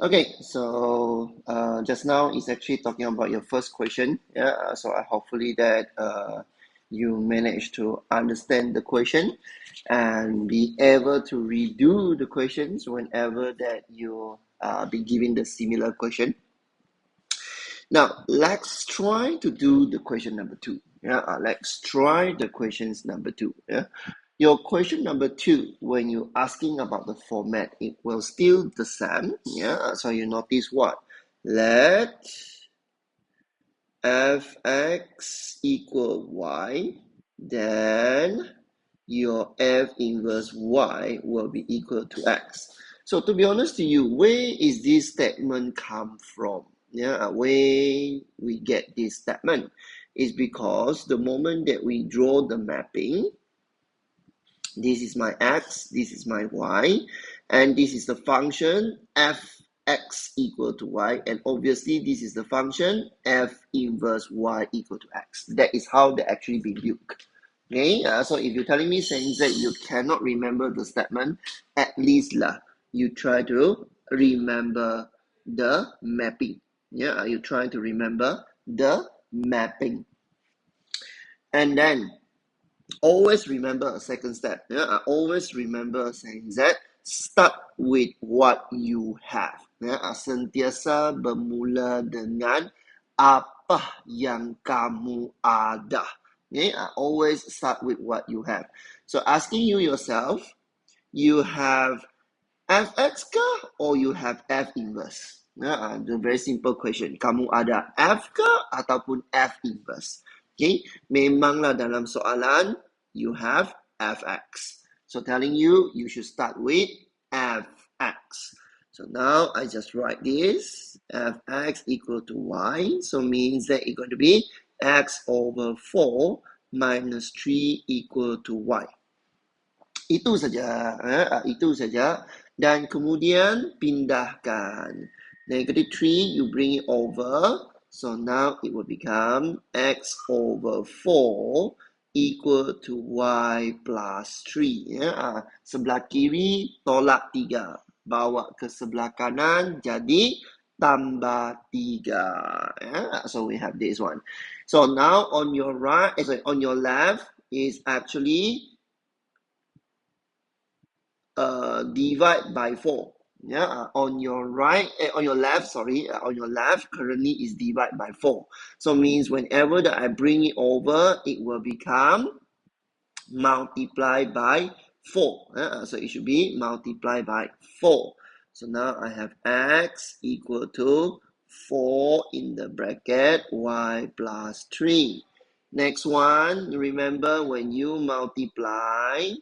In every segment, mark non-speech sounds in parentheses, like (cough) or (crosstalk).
Okay, so uh, just now is actually talking about your first question. Yeah, uh, so I hopefully that uh, you manage to understand the question and be able to redo the questions whenever that you uh, be given the similar question. Now, let's try to do the question number two. Yeah, uh, let's try the questions number two. Yeah, your question number two, when you're asking about the format, it will still the same. Yeah, so you notice what? Let fx equal y, then your f inverse y will be equal to x. So to be honest to you, where is this statement come from? Yeah, where we get this statement is because the moment that we draw the mapping, this is my x, this is my y, and this is the function fx equal to y, and obviously this is the function f inverse y equal to x. That is how they actually be built. Okay, uh, so if you're telling me saying that you cannot remember the statement, at least lah, you try to remember the mapping. Yeah, you trying to remember the mapping? And then always remember a second step. Yeah, I always remember saying that start with what you have. Ya, sentiasa bermula dengan apa yang kamu ada. Okay, I always start with what you have. So asking you yourself, you have fx ke or you have f inverse? Yeah, the very simple question. Kamu ada f ke ataupun f inverse? Okay, memanglah dalam soalan you have fx. So telling you, you should start with fx. So now I just write this, fx equal to y. So means that it's going to be x over 4 minus 3 equal to y. Itu saja, eh, itu saja. Dan kemudian pindahkan. Negative 3, you bring it over. So now it will become x over 4 equal to y plus 3. Ya. Ah, sebelah kiri tolak 3. Bawa ke sebelah kanan jadi tambah 3. Yeah. So we have this one. So now on your right, eh, sorry, on your left is actually uh, divide by 4. Yeah, uh, on your right, eh, on your left, sorry, uh, on your left currently is divided by 4. So means whenever that I bring it over, it will become multiplied by 4. Uh, so it should be multiplied by 4. So now I have x equal to 4 in the bracket y plus 3. Next one, remember when you multiply,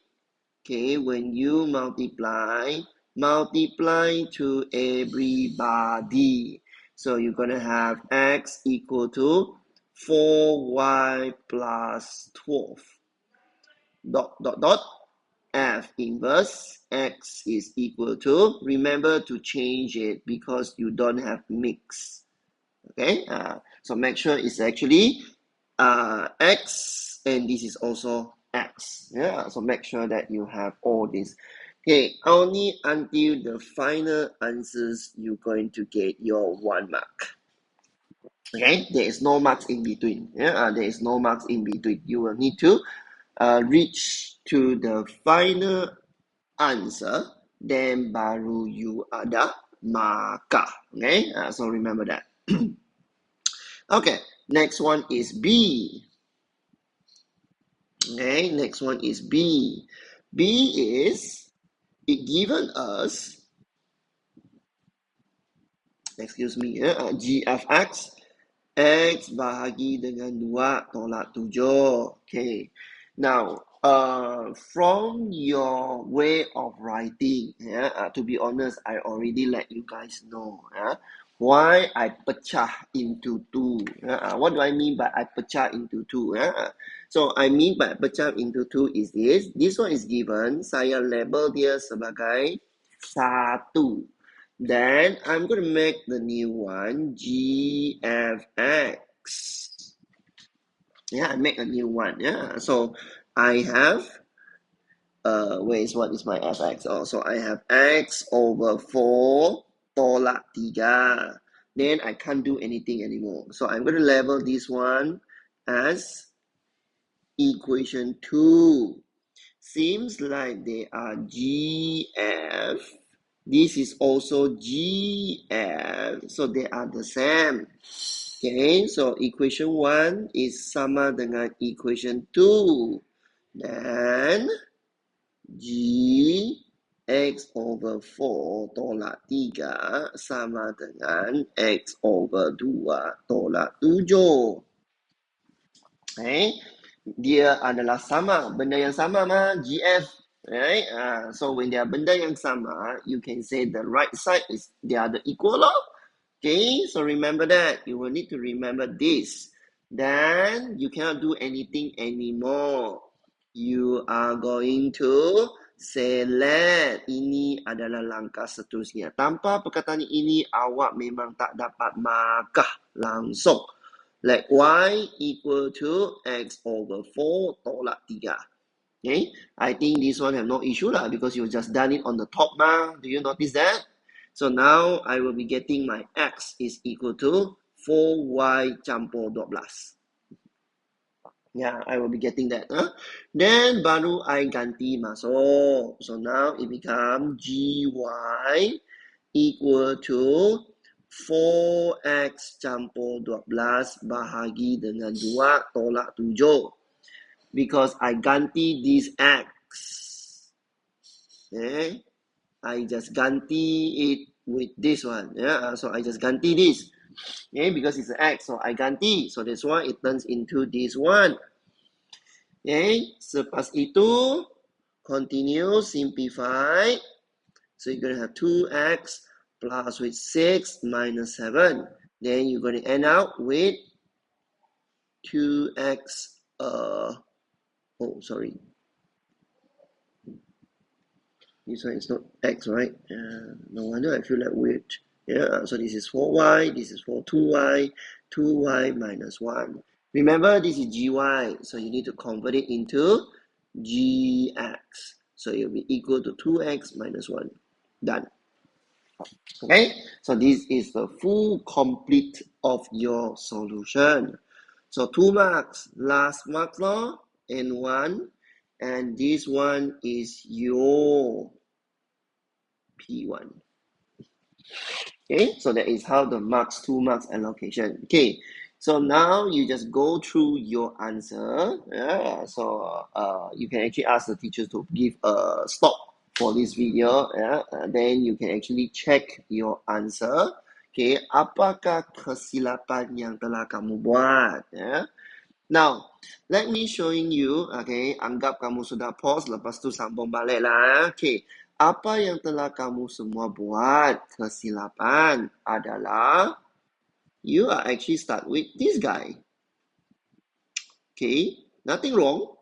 okay, when you multiply, multiply to everybody. So you're going to have x equal to 4y plus 12. Dot, dot, dot. F inverse x is equal to, remember to change it because you don't have mix. Okay, uh, so make sure it's actually uh, x and this is also x. Yeah, so make sure that you have all this. Okay, only until the final answers you're going to get your one mark. Okay, there is no marks in between. Yeah, uh, there is no marks in between. You will need to uh, reach to the final answer, then baru you ada marker. Okay, uh, so remember that. (clears throat) okay, next one is B. Okay, next one is B. B is it given us excuse me ya uh, g of x x bahagi dengan 2 tolak 7 okay. Now uh from your way of writing yeah uh, to be honest i already let you guys know yeah why I pecah into two. Uh, what do I mean by I pecah into two? Uh? So I mean by pecah into two is this. This one is given. Saya label dia sebagai satu. Then I'm going to make the new one GFX. Yeah, I make a new one. Yeah. So I have uh where is what is my fx? Oh, so I have x over 4 tolak 3. Then I can't do anything anymore. So I'm going to label this one as equation 2. Seems like they are GF. This is also GF. So they are the same. Okay, so equation 1 is sama dengan equation 2. Then G X over 4 tolak 3 sama dengan X over 2 tolak 7. Eh, dia adalah sama, benda yang sama mah, GF. Right? Uh, so when are benda yang sama, you can say the right side is the equal lor. Okay, so remember that. You will need to remember this. Then you cannot do anything anymore. You are going to select. Ini adalah langkah seterusnya. Tanpa perkataan ini, awak memang tak dapat markah langsung. Like y equal to x over 4 tolak 3. Okay, I think this one have no issue lah because you just done it on the top now. Do you notice that? So now I will be getting my x is equal to 4y campur 12. Yeah, I will be getting that. Huh? Then baru I ganti masuk. So now it become gy equal to 4x campur 12 bahagi dengan 2 tolak 7. Because I ganti this x. Okay. I just ganti it with this one. Yeah, so I just ganti this. Okay, because it's an x, so I ganti. So that's why it turns into this one. Okay, selepas itu, continue, simplify. So you're going to have 2x plus with 6 minus 7. Then you're going to end out with 2x, uh, oh, sorry. This one is not x, right? Uh, no wonder I feel like weird. Yeah, so this is 4y, this is for 2y, 2y minus 1. Remember, this is gy, so you need to convert it into gx. So it will be equal to 2x minus 1. Done. Okay, so this is the full complete of your solution. So two marks, last mark law, and one, and this one is your P1. Okay, so that is how the marks, two marks allocation. Okay, so now you just go through your answer. Yeah, so uh, you can actually ask the teachers to give a stop for this video. Yeah, uh, then you can actually check your answer. Okay, apakah kesilapan yang telah kamu buat? Yeah. Now, let me showing you, okay, anggap kamu sudah pause, lepas tu sambung balik lah. Okay, apa yang telah kamu semua buat kesilapan adalah you are actually start with this guy. Okay, nothing wrong.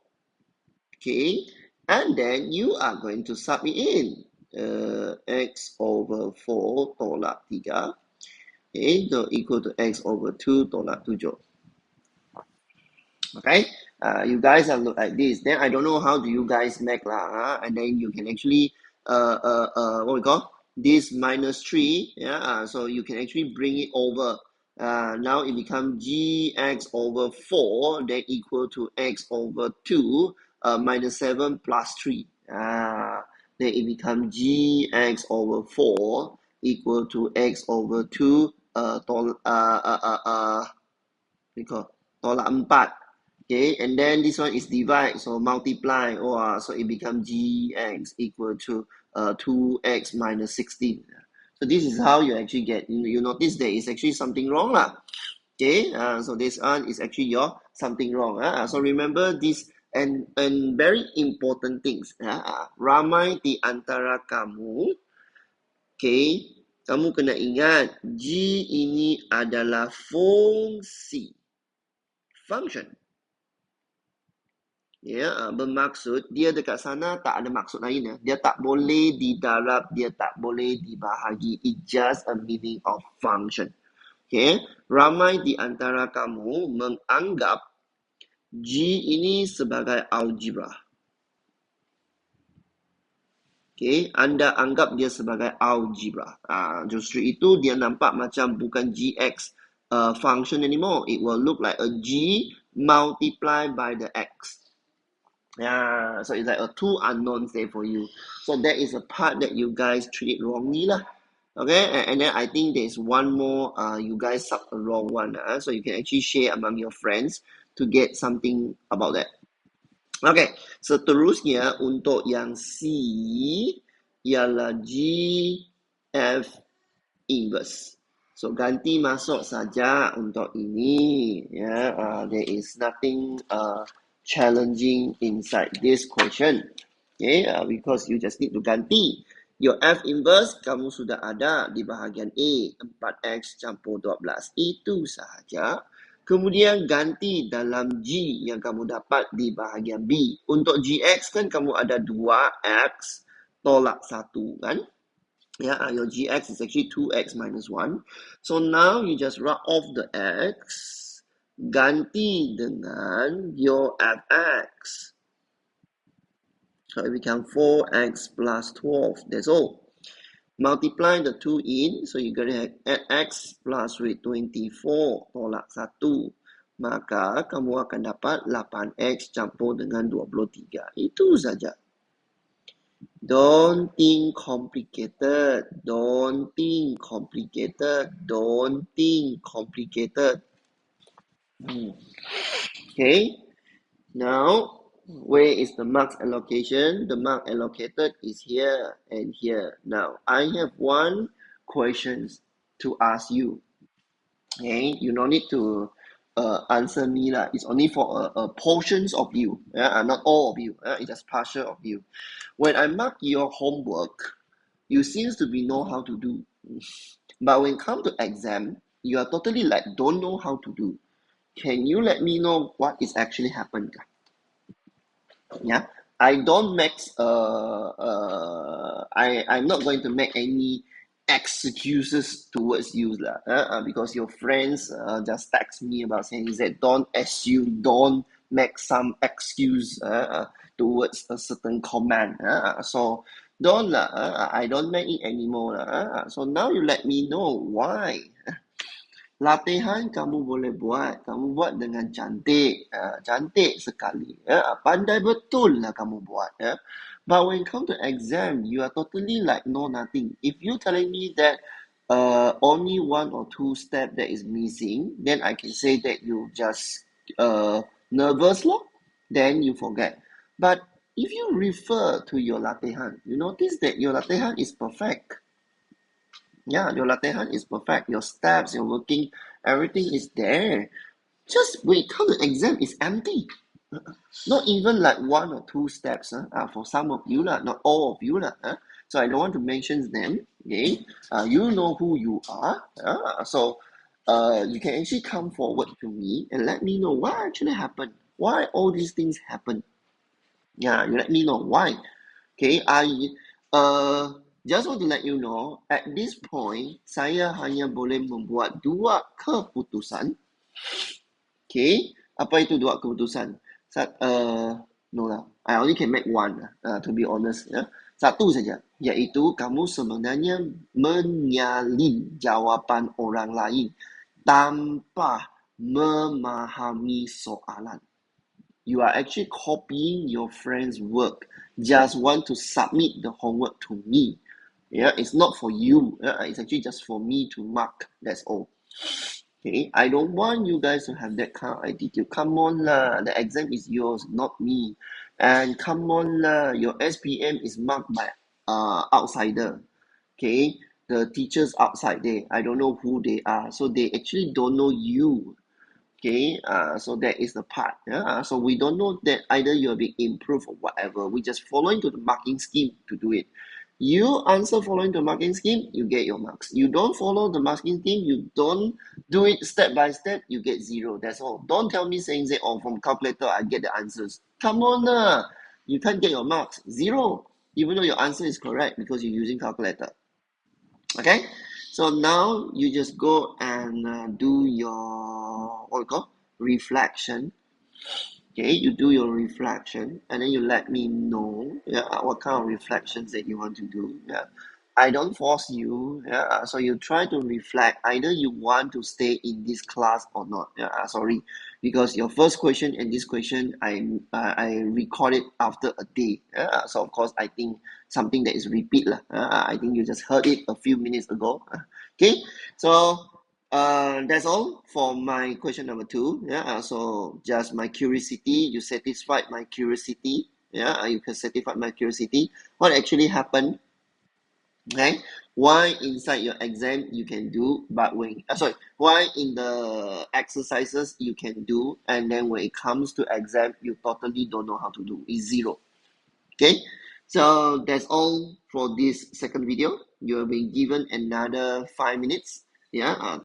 Okay, and then you are going to submit in uh, x over 4 tolak 3 okay, so equal to x over 2 tolak 7. Okay, uh, you guys have looked like this. Then I don't know how do you guys make lah, huh? and then you can actually uh, uh, uh, what we call this minus 3, yeah, uh, so you can actually bring it over. Uh, now it becomes gx over 4 then equal to x over 2 uh, minus 7 plus 3. Uh, then it becomes gx over 4 equal to x over 2 uh, tol, uh, uh, uh, uh, we call tolak 4. Okay, and then this one is divide, so multiply, oh, so it becomes gx equal to uh, 2x minus 16. So this is how you actually get, you, notice there is actually something wrong lah. Okay, uh, so this one is actually your something wrong. Uh. So remember this and and very important things. Uh, ramai di antara kamu, okay, kamu kena ingat G ini adalah fungsi, function. Ya, uh, bermaksud dia dekat sana tak ada maksud lain ya. Dia tak boleh didarab, dia tak boleh dibahagi. It just a meaning of function. Okay, ramai di antara kamu menganggap G ini sebagai algebra. Okay, anda anggap dia sebagai algebra. Ah, justru itu dia nampak macam bukan gx uh, function anymore. It will look like a g multiplied by the x. Yeah, so it's like a two unknowns there for you. So that is a part that you guys treat it wrongly lah. Okay, and, and then I think there's one more. Uh, you guys sub a wrong one. Uh, so you can actually share among your friends to get something about that. Okay, seterusnya untuk yang C ialah G F inverse. So ganti masuk saja untuk ini. Ya, uh, there is nothing uh, challenging inside this question. Okay, uh, because you just need to ganti. Your F inverse kamu sudah ada di bahagian A, 4x campur 12. Itu sahaja. Kemudian ganti dalam G yang kamu dapat di bahagian B. Untuk GX kan kamu ada 2X tolak 1 kan? Ya, yeah, your GX is actually 2X minus 1. So now you just write off the X. Ganti dengan your FX. So it becomes 4X plus 12. That's all. Multiply the 2 in, so you're going to add x plus with 24 tolak 1. Maka kamu akan dapat 8x campur dengan 23. Itu saja. Don't think complicated. Don't think complicated. Don't think complicated. Hmm. Okay. Now, where is the marks allocation? The mark allocated is here and here. Now, I have one question to ask you. Okay, you don't need to uh, answer me lah. It's only for uh, uh, portions of you, yeah, not all of you. Uh, it's just partial of you. When I mark your homework, you seems to be know how to do, but when come to exam, you are totally like don't know how to do. Can you let me know what is actually happened? yeah? I don't make uh, uh i i'm not going to make any excuses towards you lah, uh, because your friends uh, just text me about saying that don't assume don't make some excuse uh, towards a certain comment uh, so don't uh, uh, i don't make it anymore uh, so now you let me know why Latihan kamu boleh buat, kamu buat dengan cantik, uh, cantik sekali. Ya. Pandai betul lah kamu buat. Ya. But when come to exam, you are totally like know nothing. If you telling me that uh, only one or two step that is missing, then I can say that you just uh, nervous lor. Then you forget. But if you refer to your latihan, you notice that your latihan is perfect. Yeah, your latihan is perfect. Your steps, your working, everything is there. Just wait, come the exam is empty. Not even like one or two steps uh, uh, for some of you, lah, not all of you. Lah, uh. So I don't want to mention them. Okay, uh, you know who you are. Uh, so uh, you can actually come forward to me and let me know what actually happened. Why all these things happen. Yeah, you let me know why. Okay, I uh just want to let you know, at this point, saya hanya boleh membuat dua keputusan. Okay, apa itu dua keputusan? Sat, uh, no lah, I only can make one uh, to be honest. Ya. Satu saja, iaitu kamu sebenarnya menyalin jawapan orang lain tanpa memahami soalan. You are actually copying your friend's work. Just want to submit the homework to me. Yeah, it's not for you. Uh, it's actually just for me to mark. That's all. Okay, I don't want you guys to have that kind of attitude. Come on lah, the exam is yours, not me. And come on lah, your SPM is marked by uh outsider. Okay, the teachers outside there, I don't know who they are, so they actually don't know you. Okay, uh, so that is the part. Yeah, so we don't know that either you're being improved or whatever. We just follow into the marking scheme to do it. You answer following the marking scheme, you get your marks. You don't follow the marking scheme, you don't do it step by step, you get zero. That's all. Don't tell me saying that, oh, from calculator, I get the answers. Come on, uh, you can't get your marks. Zero. Even though your answer is correct because you're using calculator. Okay? So now you just go and uh, do your, what you call, reflection. Okay, you do your reflection and then you let me know yeah, uh, what kind of reflections that you want to do. Yeah. I don't force you. Yeah. Uh, so you try to reflect either you want to stay in this class or not. Yeah. Uh, sorry. Because your first question and this question I uh, I record it after a day. Yeah. So of course I think something that is repeat. Lah. Uh, I think you just heard it a few minutes ago. Okay. So uh, that's all for my question number two. Yeah, uh, so just my curiosity, you satisfied my curiosity. Yeah, uh, you can satisfy my curiosity. What actually happened? Okay, why inside your exam you can do, but when uh, sorry, why in the exercises you can do, and then when it comes to exam you totally don't know how to do. Is zero. Okay, so that's all for this second video. You have been given another five minutes. Yeah, uh,